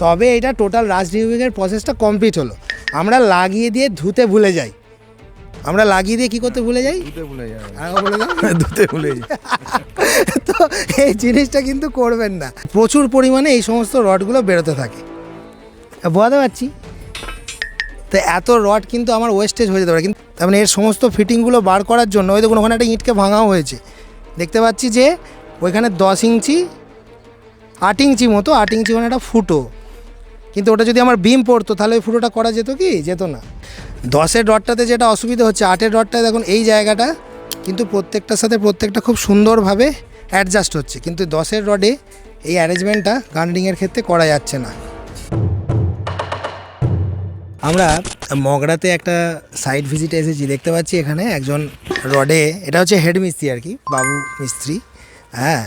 তবে এটা টোটাল রাজ রিভিউইংয়ের প্রসেসটা কমপ্লিট হলো। আমরা লাগিয়ে দিয়ে ধুতে ভুলে যাই। আমরা লাগিয়ে দিয়ে কী করতে ভুলে যাই? ধুতে ভুলে যাই। তো এই জিনিসটা কিন্তু করবেন না। প্রচুর পরিমাণে এই সমস্ত রডগুলো বেরোতে থাকে। বোঝাতে পারছি? তো এত রড কিন্তু আমার ওয়েস্টেজ হয়ে যেতে পারে। কিন্তু তার মানে এর সমস্ত ফিটিংগুলো বার করার জন্য ওই দেখুন ওখানে একটা ইঁটকে ভাঙাও হয়েছে। দেখতে পাচ্ছি যে ওইখানে দশ ইঞ্চি আট ইঞ্চি মতো আট ইঞ্চি মানে একটা ফুটো। কিন্তু ওটা যদি আমার বিম পড়তো, তাহলে ওই ফুটোটা করা যেত কি? যেত না। দশের রডটাতে যেটা অসুবিধা হচ্ছে, আটের রডটায় দেখুন এই জায়গাটা, কিন্তু প্রত্যেকটার সাথে প্রত্যেকটা খুব সুন্দরভাবে অ্যাডজাস্ট হচ্ছে। কিন্তু দশের রডে এই অ্যারেঞ্জমেন্টটা গার্ডেনিংয়ের ক্ষেত্রে করা যাচ্ছে না। আমরা মগরাতে একটা সাইট ভিজিটে এসেছি, দেখতে পাচ্ছি এখানে একজন রডে এটা হচ্ছে হেড মিস্ত্রি আর কি, বাবু মিস্ত্রি। হ্যাঁ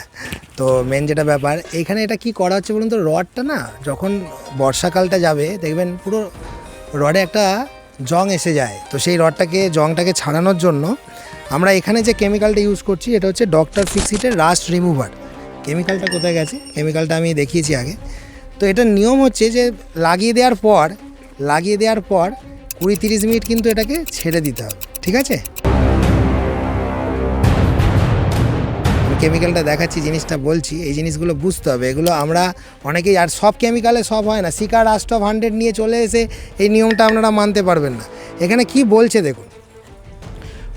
তো মেন যেটা ব্যাপার, এখানে এটা কি করা হচ্ছে বলুন তো? রডটা না, যখন বর্ষাকালটা যাবে, দেখবেন পুরো রডে একটা জং এসে যায়। তো সেই রডটাকে, জংটাকে ছাড়ানোর জন্য আমরা এখানে যে কেমিক্যালটা ইউজ করছি, এটা হচ্ছে ডক্টর ফিক্সিটের রাস্ট রিমুভার কেমিক্যালটা কোথায় গেছে? কেমিক্যালটা আমি দেখিয়েছি আগে। তো এটার নিয়ম হচ্ছে যে, লাগিয়ে দেওয়ার পর, লাগিয়ে দেওয়ার পর কুড়ি তিরিশ মিনিট কিন্তু এটাকে ছেড়ে দিতে হবে। ঠিক আছে? কেমিক্যালটা দেখাচ্ছি, জিনিসটা বলছি, এই জিনিসগুলো বুঝতে হবে। এগুলো আমরা অনেকেই, আর সব কেমিক্যালে সব হয় না। সিকা রাস্ট অফ হান্ড্রেড নিয়ে চলে এসে এই নিয়মটা আপনারা মানতে পারবেন না। এখানে কি বলছে দেখুন।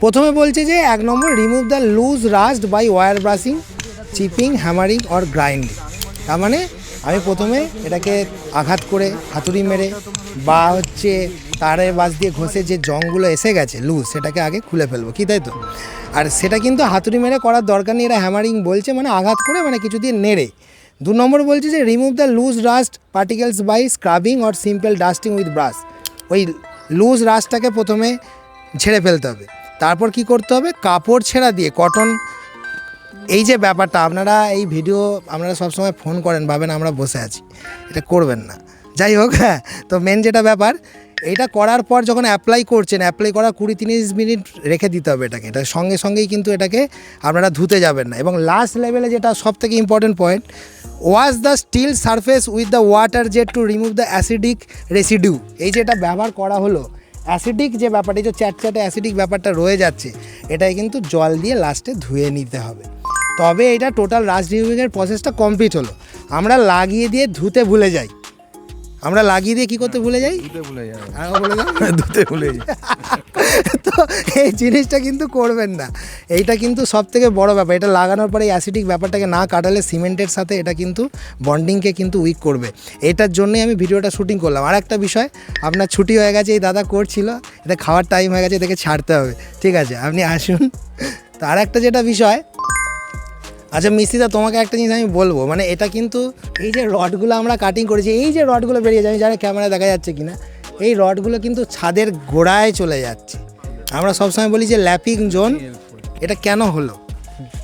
প্রথমে বলছে যে, এক নম্বর remove the loose rust by wire brushing chipping hammering or grinding তার মানে আমি প্রথমে এটাকে আঘাত করে হাতুড়ি মেরে, বা হচ্ছে তারে বাস দিয়ে ঘষে যে জংগুলো এসে গেছে লুজ সেটাকে আগে খুলে ফেলব, কি তাই তো? আর সেটা কিন্তু হাতুড়ি মেরে করার দরকার নেই, এরা হ্যামারিং বলছে মানে আঘাত করে মানে কিছু দিয়ে নেড়ে। দু নম্বর বলছে যে remove the loose rust particles by scrubbing or simple dusting with brush ওই লুজ রাস্টটাকে প্রথমে ঝেড়ে ফেলতে হবে। তারপর কি করতে হবে? কাপড় ছেঁড়া দিয়ে কটন এই যে ব্যাপারটা, আপনারা এই ভিডিও আপনারা সবসময় ফোন করেন, ভাবেন আমরা বসে আছি। এটা করবেন না। যাই হোক হ্যাঁ তো মেন যেটা ব্যাপার এটা করার পর যখন অ্যাপ্লাই করছেন অ্যাপ্লাই করার কুড়ি তিরিশ মিনিট রেখে দিতে হবে এটাকে। এটা সঙ্গে সঙ্গেই কিন্তু এটাকে আপনারা ধুতে যাবেন না। এবং লাস্ট লেভেলে যেটা সব থেকে important point wash the steel surface with the water jet to remove the acidic residue এই যে এটা ব্যবহার করা হলো অ্যাসিডিক যে ব্যাপারটা যে চ্যাটচ্যাটে অ্যাসিডিক ব্যাপারটা রয়ে যাচ্ছে, এটাই কিন্তু জল দিয়ে লাস্টে ধুয়ে নিতে হবে। তবে এটা টোটাল রাজ রিভিউইংয়ের প্রসেসটা কমপ্লিট হলো। আমরা লাগিয়ে দিয়ে ধুতে ভুলে যাই। আমরা লাগিয়ে দিয়ে কী করতে ভুলে যাই? ভুলে বলে ভুলে যাবে তো এই জিনিসটা কিন্তু করবেন না। এইটা কিন্তু সব থেকে বড় ব্যাপার। এটা লাগানোর পরে এই অ্যাসিডিক ব্যাপারটাকে না কাটালে সিমেন্টের সাথে এটা কিন্তু বন্ডিংকে কিন্তু উইক করবে। এটার জন্যই আমি ভিডিওটা শুটিং করলাম। আর একটা বিষয় আপনার ছুটি হয়ে গেছে এই দাদা করছিল এটা খাওয়ার টাইম হয়ে গেছে এটাকে ছাড়তে হবে। ঠিক আছে আপনি আসুন। তো আর একটা যেটা বিষয় আচ্ছা মিস্ত্রিদা তোমাকে একটা জিনিস আমি বলব। মানে এটা কিন্তু এই যে রডগুলো আমরা কাটিং করেছি এই যে রডগুলো বেরিয়ে যায় জানি ক্যামেরা দেখা যাচ্ছে কিনা এই রডগুলো কিন্তু ছাদের গোড়ায় চলে যাচ্ছে। আমরা সবসময় বলি যে ল্যাপিং জোন এটা কেন হলো?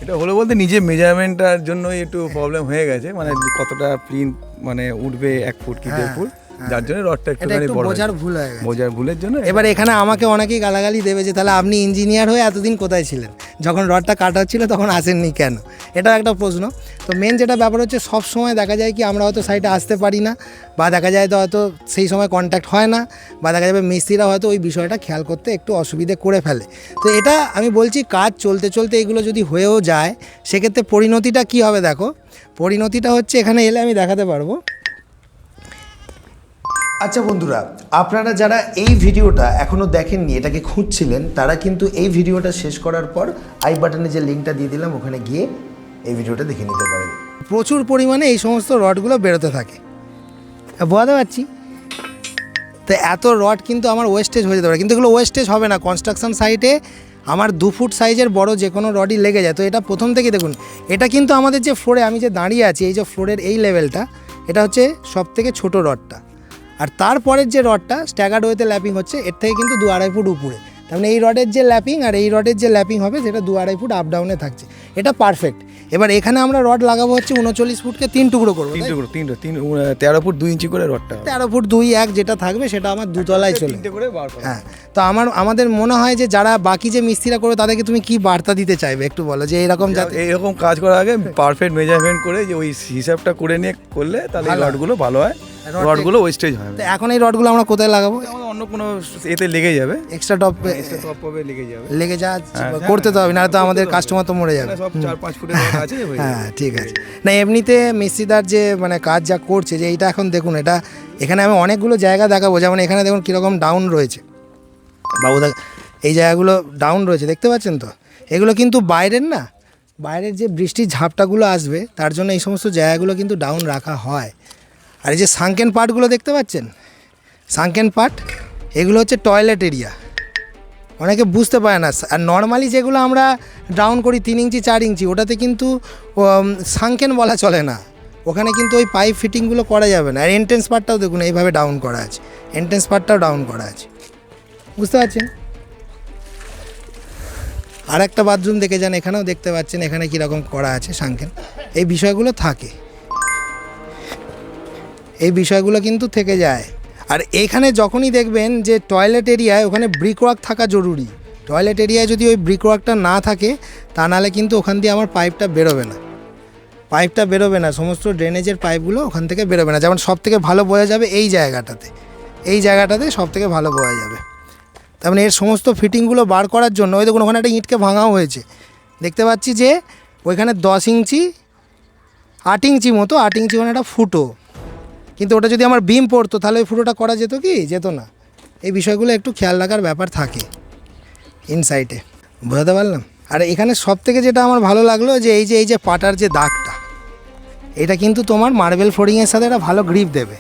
এটা হলো বলতে নিজে মেজারমেন্টটার জন্যই একটু প্রবলেম হয়ে গেছে মানে কতটা প্রিন্ট মানে উঠবে এক ফুট কি দেড় হ্যাঁ, ফুট যার জন্য রডটা একটুখানি বড় বোঝার ভুল হয়ে গেছে। বোঝার ভুলের জন্য এবার এখানে আমাকে অনেকেই গালাগালি দেবে যে তাহলে আপনি ইঞ্জিনিয়ার হয়ে এতদিন কোথায় ছিলেন? যখন রডটা কাটা হচ্ছিল তখন আসেননি কেন? এটা একটা প্রশ্ন। তো মেন যেটা ব্যাপার হচ্ছে, সব সময় দেখা যায় কি আমরা হয়তো সাইডে আসতে পারি না বা দেখা যায় তো হয়তো সেই সময় কন্ট্যাক্ট হয় না বা দেখা যাবে মিস্ত্রিরা হয়তো ওই বিষয়টা খেয়াল করতে একটু অসুবিধে করে ফেলে। তো এটা আমি বলছি, কাজ চলতে চলতে এগুলো যদি হয়েও যায়, সেক্ষেত্রে পরিণতিটা কি হবে দেখো? পরিণতিটা হচ্ছে এখানে এলে আমি দেখাতে পারব। আচ্ছা বন্ধুরা, আপনারা যারা এই ভিডিওটা এখনও দেখেননি, এটাকে খুঁজছিলেন, তারা কিন্তু এই ভিডিওটা শেষ করার পর আই বাটনে যে লিঙ্কটা দিয়ে দিলাম, ওখানে গিয়ে এই ভিডিওটা দেখে নিতে পারেন। প্রচুর পরিমাণে এই সমস্ত রডগুলো বেরোতে থাকে। বোঝাতে পারছি? তো এত রড কিন্তু আমার ওয়েস্টেজ হয়ে যেতে পারে। কিন্তু এগুলো ওয়েস্টেজ হবে না। কনস্ট্রাকশন সাইটে আমার দু ফুট সাইজের বড় যে কোনো রডই লেগে যায়। তো এটা প্রথম থেকে দেখুন, এটা কিন্তু আমাদের যে ফ্লোরে আমি যে দাঁড়িয়ে আছি, এই যে ফ্লোরের এই লেভেলটা এটা হচ্ছে সব থেকে ছোটো রডটা আর তারপরের যে রডটা স্ট্যাগার্ড ওয়েতে ল্যাপিং হচ্ছে, এর থেকে কিন্তু দু আড়াই ফুট উপরে। তার মানে এই রডের যে ল্যাপিং আর এই রডের যে ল্যাপিং হবে, সেটা দু আড়াই ফুট আপ ডাউনে থাকছে। এটা পারফেক্ট এবার এখানে আমরা রড লাগাবো হচ্ছে উনচল্লিশ ফুটকে তিন টুকরো করব তিনটে করে তিনটে তিন তেরো ফুট দুই ইঞ্চি করে রডটা তেরো ফুট দুই এক যেটা থাকবে সেটা আমার দুতলায় চলে। হ্যাঁ তো আমার আমাদের মনে হয় যে যারা বাকি যে মিস্ত্রিরা করে তাদেরকে তুমি কি বার্তা দিতে চাইবে একটু বলো যে এরকম যাতে এইরকম কাজ করার আগে পারফেক্ট মেজারমেন্ট করে যে ওই হিসাবটা করে নিয়ে করলে তাহলে এই ভালো হয়। রডগুলো ভালো হয়। রডগুলো ওয়েস্টেজ হয়। তো এখন এই রডগুলো আমরা কোথায় লাগাবো? অন্য কোনো এতে লেগে যাবে। এক্সট্রা টপ টপ হবে লেগে যাবে। লেগে যা হ্যাঁ, করতে তো হবে না তো আমাদের কাস্টমার তো মরে যাবে। সব চার পাঁচ ফুটের আছে হয়ে হ্যাঁ ঠিক আছে। না এমনিতে মিস্ত্রিদার যে মানে কাজ যা করছে যে এইটা এখন দেখুন এটা এখানে আমি অনেকগুলো জায়গা দেখাবো। যেমন এখানে দেখুন কীরকম ডাউন রয়েছে। বাবু এই জায়গাগুলো ডাউন রয়েছে দেখতে পাচ্ছেন তো? এগুলো কিন্তু বাইরের না। বাইরের যে বৃষ্টির ঝাপটাগুলো আসবে তার জন্য এই সমস্ত জায়গাগুলো কিন্তু ডাউন রাখা হয়। আর এই যে সাংকেন পার্টগুলো দেখতে পাচ্ছেন? সাংকেন পার্ট এগুলো হচ্ছে টয়লেট এরিয়া অনেকে বুঝতে পারে না। আর নর্মালি যেগুলো আমরা ডাউন করি তিন ইঞ্চি, চার ইঞ্চি, ওটাতে কিন্তু সাংকেন বলা চলে না। ওখানে কিন্তু ওই পাইপ ফিটিংগুলো করা যাবে না। আর এন্ট্রেন্স পার্টটাও দেখুন, এইভাবে ডাউন করা আছে। এন্ট্রেন্স পার্টটাও ডাউন করা আছে। বুঝতে পারছেন? আর একটা বাথরুম দেখে যান, এখানেও দেখতে পাচ্ছেন, এখানে কীরকম করা আছে সাংকেন এই বিষয়গুলো থাকে। এই বিষয়গুলো কিন্তু থেকে যায়। আর এখানে যখনই দেখবেন যে টয়লেট এরিয়ায় ওখানে ব্রিক ওয়ার্ক থাকা জরুরি। টয়লেট এরিয়ায় যদি ওই ব্রিক ওয়ার্কটা না থাকে, তা নাহলে কিন্তু ওখান দিয়ে আমার পাইপটা বেরোবে না। পাইপটা বেরোবে না, সমস্ত ড্রেনেজের পাইপগুলো ওখান থেকে বেরোবে না। যেমন সব থেকে ভালো বোঝা যাবে এই জায়গাটাতে। এই জায়গাটাতে সব থেকে ভালো বোঝা যাবে। তার মানে এর সমস্ত ফিটিংগুলো বার করার জন্য, ওই দেখুন ওখানে একটা ইঁটকে ভাঙাও হয়েছে। দেখতে পাচ্ছি যে ওইখানে দশ ইঞ্চি, আট ইঞ্চি মতো, আট ইঞ্চি ওখানে একটা ফুটো। কিন্তু ওটা যদি আমার বিম পড়তো, তাহলে ওই ফুটোটা করা যেত কি? যেত না। এই বিষয়গুলো একটু খেয়াল রাখার ব্যাপার থাকে ইনসাইটে। বোঝাতে পারলাম? আর এখানে সব থেকে যেটা আমার ভালো লাগল যে এই যে এই যে পাটার যে দাগটা, এটা কিন্তু তোমার মার্বেল ফ্লোরিংয়ের সাথে একটা ভালো গ্রিপ দেবে।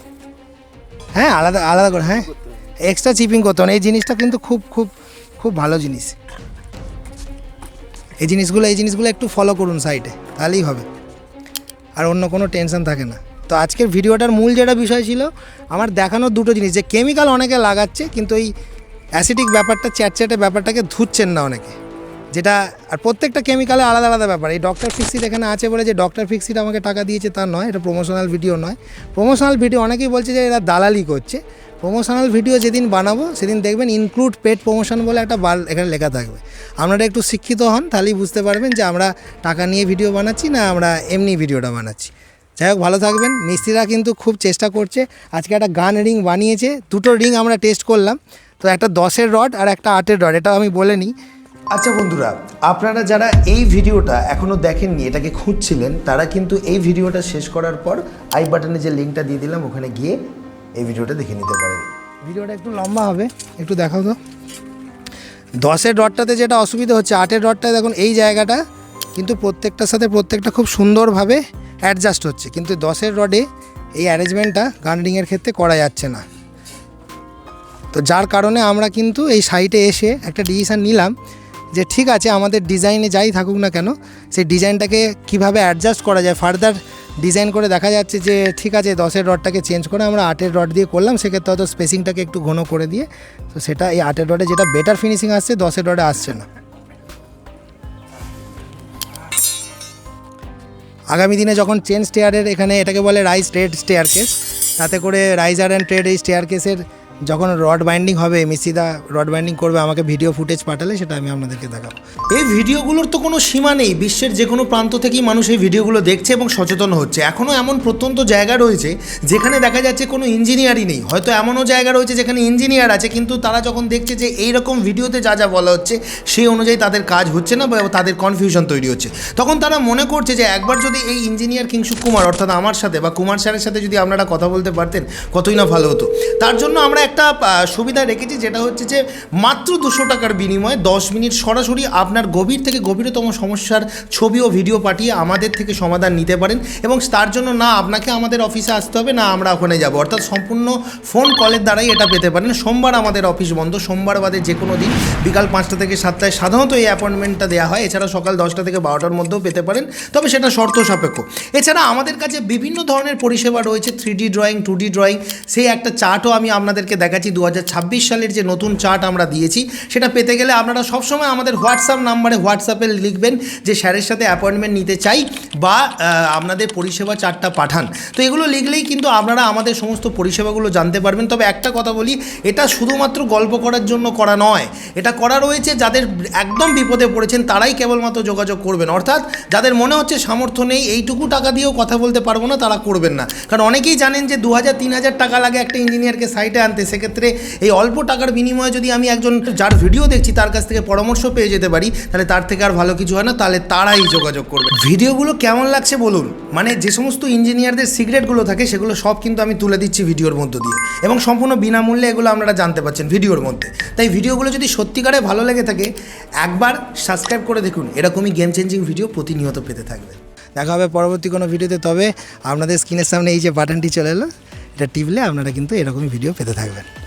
হ্যাঁ আলাদা আলাদা করে হ্যাঁ? এক্সট্রা চিপিং করতে না। এই জিনিসটা কিন্তু খুব খুব খুব ভালো জিনিস। এই জিনিসগুলো এই জিনিসগুলো একটু ফলো করুন সাইডে তাহলেই হবে। আর অন্য কোনো টেনশন থাকে না। তো আজকের ভিডিওটার মূল যেটা বিষয় ছিল, আমার দেখানোর দুটো জিনিস, যে কেমিক্যাল অনেকে লাগাচ্ছে, কিন্তু এই অ্যাসিডিক ব্যাপারটা, চ্যাটচ্যাটে ব্যাপারটাকে ধুচ্ছেন না অনেকে। যেটা, আর প্রত্যেকটা কেমিক্যালে আলাদা আলাদা ব্যাপার। এই ডক্টর ফিক্সিট এখানে আছে বলে যে ডক্টর ফিক্সিট আমাকে টাকা দিয়েছে, তা নয়, এটা প্রমোশনাল ভিডিও নয়। প্রমোশনাল ভিডিও অনেকেই বলছে যে এরা দালালি করছে। প্রমোশনাল ভিডিও যেদিন বানাবো, সেদিন দেখবেন ইনক্লুড পেড প্রমোশন বলে একটা বাল এখানে লেখা থাকবে। আপনারা একটু শিক্ষিত হন, তাহলেই বুঝতে পারবেন যে আমরা টাকা নিয়ে ভিডিও বানাচ্ছি না আমরা এমনি ভিডিওটা বানাচ্ছি। যাই হোক ভালো থাকবেন। মিস্ত্রিরা কিন্তু খুব চেষ্টা করছে। আজকে একটা গান রিং বানিয়েছে। দুটো রিং আমরা টেস্ট করলাম। তো একটা দশের রড আর একটা আটের রড এটা আমি বলে নিই। আচ্ছা বন্ধুরা আপনারা যারা এই ভিডিওটা এখনও দেখেননি এটাকে খুঁজছিলেন তারা কিন্তু এই ভিডিওটা শেষ করার পর আই বাটনে যে লিঙ্কটা দিয়ে দিলাম ওখানে গিয়ে এই ভিডিওটা দেখে নিতে পারেন। ভিডিওটা একটু লম্বা হবে। একটু দেখাও তো। দশের রডটাতে যেটা অসুবিধা হচ্ছে আটের রডটায় দেখুন এই জায়গাটা কিন্তু প্রত্যেকটার সাথে প্রত্যেকটা খুব সুন্দরভাবে অ্যাডজাস্ট হচ্ছে। কিন্তু দশের রডে এই অ্যারেঞ্জমেন্টটা গার্ডেনিংয়ের ক্ষেত্রে করা যাচ্ছে না। তো যার কারণে আমরা কিন্তু এই সাইটে এসে একটা ডিসিশান নিলাম যে ঠিক আছে, আমাদের ডিজাইনে যাই থাকুক না কেন, সেই ডিজাইনটাকে কীভাবে অ্যাডজাস্ট করা যায়? ফার্দার ডিজাইন করে দেখা যাচ্ছে যে ঠিক আছে, দশের রডটাকে চেঞ্জ করে আমরা আটের রড দিয়ে করলাম, সেক্ষেত্রে হয়তো স্পেসিংটাকে একটু ঘন করে দিয়ে, তো সেটা এই আটের রডে যেটা বেটার ফিনিশিং আসছে, দশের রডে আসছে না। আগামী দিনে যখন চেন স্টেয়ারের এখানে এটাকে বলে রাইস ট্রেড স্টেয়ার কেস তাতে করে রাইজার অ্যান্ড ট্রেড এই স্টেয়ার কেসের যখন রড বাইন্ডিং হবে, মিসিদা রড বাইন্ডিং করবে, আমাকে ভিডিও ফুটেজ পাঠালে, সেটা আমি আপনাদেরকে দেখাবো। এই ভিডিওগুলোর তো কোনো সীমা নেই। বিশ্বের যে কোনো প্রান্ত থেকেই মানুষ এই ভিডিওগুলো দেখছে এবং সচেতন হচ্ছে। এখনও এমন প্রত্যন্ত জায়গা রয়েছে, যেখানে দেখা যাচ্ছে কোনো ইঞ্জিনিয়ারই নেই। হয়তো এমনও জায়গা রয়েছে যেখানে ইঞ্জিনিয়ার আছে, কিন্তু তারা যখন দেখছে যে এই রকম ভিডিওতে যা যা বলা হচ্ছে, সেই অনুযায়ী তাদের কাজ হচ্ছে না বা তাদের কনফিউশন তৈরি হচ্ছে। তখন তারা মনে করছে যে একবার যদি এই ইঞ্জিনিয়ার কিংসুক কুমার, অর্থাৎ আমার সাথে বা কুমার স্যারের সাথে যদি আপনারা কথা বলতে পারতেন, কতই না ভালো হতো। তার জন্য আমরা একটা সুবিধা রেখেছি, যেটা হচ্ছে যে মাত্র দুশো টাকার বিনিময়ে দশ মিনিট সরাসরি আপনার গভীর থেকে গভীরতম সমস্যার ছবি ও ভিডিও পাঠিয়ে আমাদের থেকে সমাধান নিতে পারেন এবং তার জন্য না আপনাকে আমাদের অফিসে আসতে হবে, না আমরা ওখানে যাব। অর্থাৎ সম্পূর্ণ ফোন কলের দ্বারাই এটা পেতে পারেন। সোমবার আমাদের অফিস বন্ধ। সোমবার বাদে যে কোনো দিন বিকাল পাঁচটা থেকে সাতটায় সাধারণত এই অ্যাপয়েন্টমেন্টটা দেওয়া হয়। এছাড়া সকাল দশটা থেকে বারোটার মধ্যেও পেতে পারেন। তবে সেটা শর্ত সাপেক্ষ। এছাড়া আমাদের কাছে বিভিন্ন ধরনের পরিষেবা রয়েছে three D drawing two D drawing সেই একটা চার্টও আমি আপনাদেরকে আপনাদেরকে দেখাচ্ছি দু হাজার ছাব্বিশ সালের যে নতুন চার্ট আমরা দিয়েছি, সেটা পেতে গেলে আপনারা সবসময় আমাদের হোয়াটসঅ্যাপ নাম্বারে হোয়াটসঅ্যাপে লিখবেন যে স্যারের সাথে অ্যাপয়েন্টমেন্ট নিতে চাই বা আপনাদের পরিষেবা চার্টটা পাঠান। তো এগুলো লিখলেই কিন্তু আপনারা আমাদের সমস্ত পরিষেবাগুলো জানতে পারবেন। তবে একটা কথা বলি, এটা শুধুমাত্র গল্প করার জন্য করা নয়, এটা করা রয়েছে যাদের একদম বিপদে পড়েছেন, তারাই কেবলমাত্র যোগাযোগ করবেন। অর্থাৎ যাদের মনে হচ্ছে সামর্থ্য নেই, এইটুকু টাকা দিয়েও কথা বলতে পারব না, তারা করবেন না। কারণ অনেকেই জানেন যে দু হাজার তিন হাজার টাকা লাগে একটা ইঞ্জিনিয়ারকে সাইটে আনতে। সেক্ষেত্রে এই অল্প টাকার বিনিময়ে যদি আমি একজন যার ভিডিও দেখছি, তার কাছ থেকে পরামর্শ পেয়ে যেতে পারি, তাহলে তার থেকে আর ভালো কিছু হয় না, তাহলে তারাই যোগাযোগ করবে। ভিডিওগুলো কেমন লাগছে বলুন? মানে যে সমস্ত ইঞ্জিনিয়ারদের সিক্রেটগুলো থাকে, সেগুলো সব কিন্তু আমি তুলে দিচ্ছি ভিডিওর মধ্য দিয়ে। এবং সম্পূর্ণ বিনামূল্যে এগুলো আপনারা জানতে পারছেন ভিডিওর মধ্যে। তাই ভিডিওগুলো যদি সত্যিকারে ভালো লেগে থাকে, একবার সাবস্ক্রাইব করে দেখুন। এরকমই গেম চেঞ্জিং ভিডিও প্রতিনিয়ত পেতে থাকবে। দেখা হবে পরবর্তী কোনো ভিডিওতে তবে আপনাদের স্ক্রিনের সামনে এই যে বাটনটি চলে এলো। এটা টিপলে আপনারা কিন্তু এরকমই ভিডিও পেতে থাকবেন।